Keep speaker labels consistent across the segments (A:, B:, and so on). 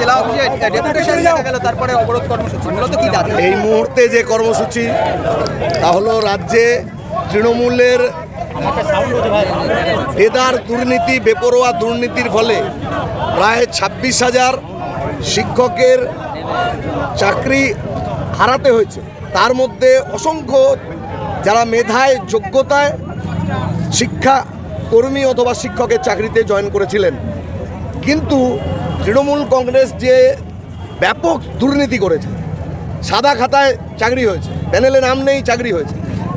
A: জেলা তারপরে অবরোধ কর্মসূচি।
B: এই মুহূর্তে যে কর্মসূচি, তা হলো রাজ্যে তৃণমূলের বেদার দুর্নীতি, বেপরোয়া দুর্নীতির ফলে প্রায় ছাব্বিশ হাজার শিক্ষকের চাকরি হারাতে হয়েছে। তার মধ্যে অসংখ্য যারা মেধায়, যোগ্যতায় শিক্ষা কর্মী অথবা শিক্ষকের চাকরিতে জয়েন করেছিলেন। কিন্তু তৃণমূল কংগ্রেস যে ব্যাপক দুর্নীতি করেছে, সাদা খাতায় চাকরি হয়েছে, প্যানেলে নাম নেই, চাকরি হয়েছে,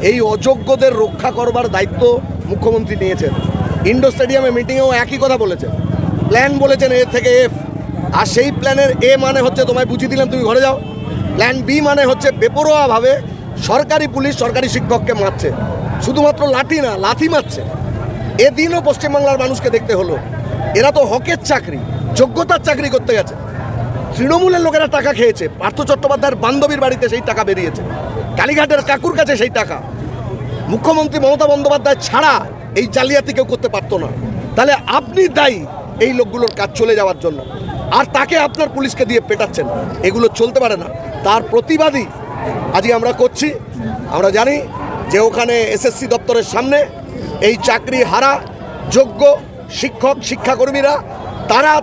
B: এই অযোগ্যদের রক্ষা করবার দায়িত্ব মুখ্যমন্ত্রী নিয়েছেন। ইন্ডো স্টেডিয়ামে মিটিংয়েও একই কথা বলেছেন। প্ল্যান বলেছেন এ থেকে এফ। আর সেই প্ল্যানের এ মানে হচ্ছে, তোমায় বুঝিয়ে দিলাম, তুমি ঘরে যাও। প্ল্যান বি মানে হচ্ছে, বেপরোয়াভাবে সরকারি পুলিশ সরকারি শিক্ষককে মারছে। শুধুমাত্র লাঠি না, লাথি মারছে। এদিনও পশ্চিমবাংলার মানুষকে দেখতে হলো। এরা তো হকের চাকরি। যোগ্যতার চাকরি করতে গেছে। তৃণমূলের লোকেরা টাকা খেয়েছে। পার্থ চট্টোপাধ্যায়ের বান্ধবীর বাড়িতে সেই টাকা বেরিয়েছে। কালীঘাটের কাকুর কাছে সেই টাকা। মুখ্যমন্ত্রী মমতা বন্দ্যোপাধ্যায় ছাড়া এই জালিয়াতি কেউ করতে পারতো না। তাহলে আপনি দায়ী এই লোকগুলোর কাজ চলে যাওয়ার জন্য। আর তাকে আপনার পুলিশকে দিয়ে পেটাচ্ছেন। এগুলো চলতে পারে না। তার প্রতিবাদী আজই আমরা করছি। আমরা জানি যে ওখানে এসএসসি দপ্তরের সামনে এই চাকরি হারা যোগ্য শিক্ষক, শিক্ষাকর্মীরা, তারা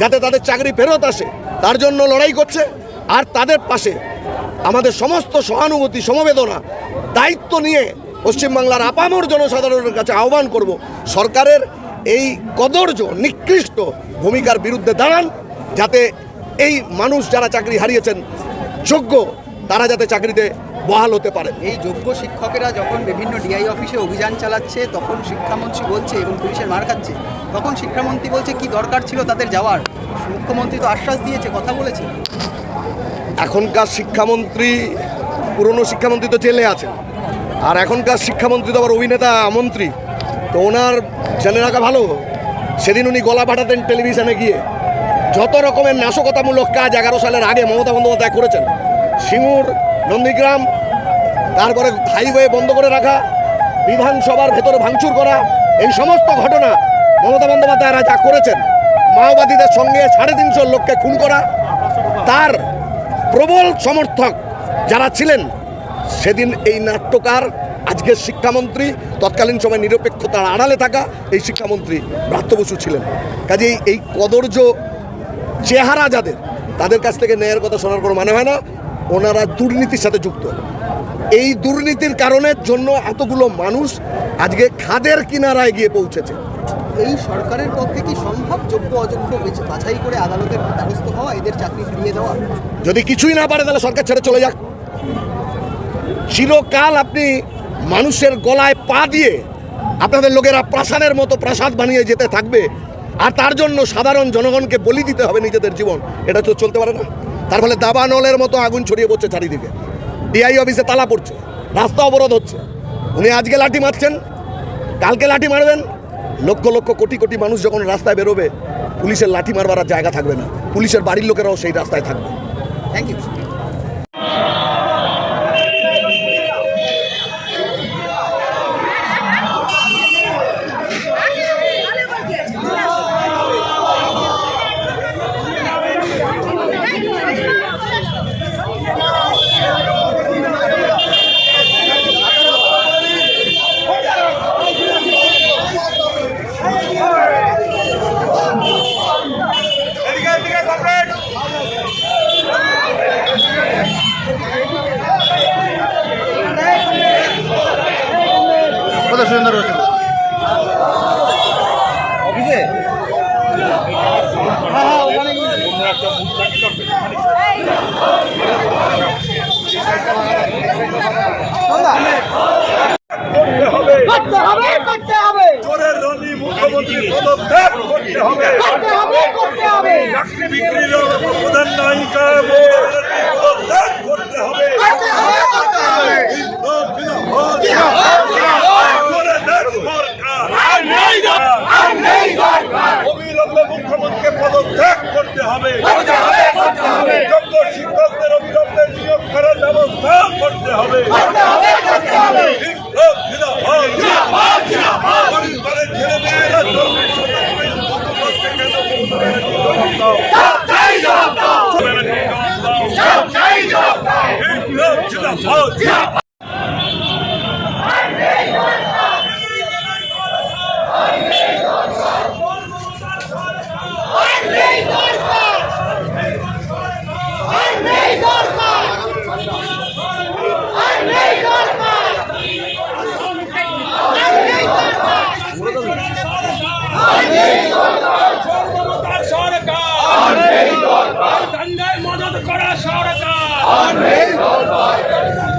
B: যাতে তাদের চাকরি ফেরত আসে। তার জন্য লড়াই করছে আর তাদের পাশে আমাদের সমস্ত সহানুভূতি, সমবেদনা, দায়িত্ব নিয়ে পশ্চিমবাংলার আপামর জনসাধারণের কাছে আহ্বান করব। সরকারের এই কদর্য, নিকৃষ্ট ভূমিকার বিরুদ্ধে দাঁড়ান, যাতে এই মানুষ যারা চাকরি হারিয়েছেন, যোগ্য, তারা যাতে চাকরিতে বহাল হতে পারে।
A: এই যোগ্য শিক্ষকেরা যখন বিভিন্ন ডিআই অফিসে অভিযান চালাচ্ছে তখন শিক্ষামন্ত্রী বলছে এবং পুলিশের মার খাচ্ছে তখন শিক্ষামন্ত্রী বলছে কি দরকার ছিল তাদের যাওয়ার? মুখ্যমন্ত্রী তো আশ্বাস দিয়েছে কথা বলেছে।
B: এখনকার শিক্ষামন্ত্রী পুরনো শিক্ষামন্ত্রী তো জেলে আছেন। আর এখনকার শিক্ষামন্ত্রী তো আবার অভিনেতা মন্ত্রী। তো ওনার জেনে রাখা ভালো। সেদিন উনি গলা পাঠাতেন টেলিভিশনে গিয়ে। যত রকমের নাশকতামূলক কাজ এগারো সালের আগে মমতা বন্দ্যোপাধ্যায় করেছেন সিঙ্গুর নন্দীগ্রাম, তারপরে হাইওয়ে বন্ধ করে রাখা, বিধানসভার ভেতরে ভাঙচুর করা, এই সমস্ত ঘটনা মমতা বন্দ্যোপাধ্যায়রা যা করেছেন। মাওবাদীদের সঙ্গে সাড়ে তিনশো লোককে খুন করা, তার প্রবল সমর্থক যারা ছিলেন, সেদিন এই নাট্যকার, আজকের শিক্ষামন্ত্রী, তৎকালীন সময় নিরপেক্ষতার আড়ালে থাকা এই শিক্ষামন্ত্রী ব্রাত্য বসু ছিলেন। কাজেই এই কদর্য চেহারা যাদের, তাদের কাছ থেকে ন্যায়ের কথা শোনার কোনো মানে হয় না। ওনারা দুর্নীতির সাথে যুক্ত। এই দুর্নীতির কারণের জন্য এতগুলো মানুষ আজকে খাদের কিনারায় গিয়ে পৌঁছেছে।
A: এই সরকারের পক্ষে কি সম্ভব যোগ্য অযোগ্য বেছে- বাছাই করে আদালতের দ্বারস্থ হওয়া এদের চাকরি ফিরিয়ে দেওয়া?
B: যদি কিছুই না পারে তাহলে সরকার ছেড়ে চলে যাক। চিরকাল আপনি মানুষের গলায় পা দিয়ে আপনাদের লোকেরা প্রাসাদের মতো প্রাসাদ বানিয়ে যেতে থাকবে আর তার জন্য সাধারণ জনগণকে বলি দিতে হবে নিজেদের জীবন। এটা তো চলতে পারে না। তার ফলে দাবানলের মতো আগুন ছড়িয়ে পড়ছে চারিদিকে। ডিআই অফিসে তালা পড়ছে, রাস্তা অবরোধ হচ্ছে। উনি আজকে লাঠি মারছেন, কালকে লাঠি মারবেন। লক্ষ লক্ষ কোটি কোটি মানুষ যখন রাস্তায় বেরোবে, পুলিশের লাঠি মারবার জায়গা থাকবে না। পুলিশের বাড়ির লোকেরাও সেই রাস্তায় থাকবে।
A: থ্যাংক ইউ
C: করতে হবে করতে হবে।
D: চোরের রনি মুখ্যমন্ত্রী পদত্যাগ করতে হবে।
C: করতে হবে করতে হবে।
D: চাকরি বিক্রির প্রধান নায়িকা পদত্যাগ করতে হবে।
C: করতে হবে করতে হবে।
D: অবিলম্বে মুখ্যমন্ত্রীকে পদত্যাগ করতে হবে। Always all fight.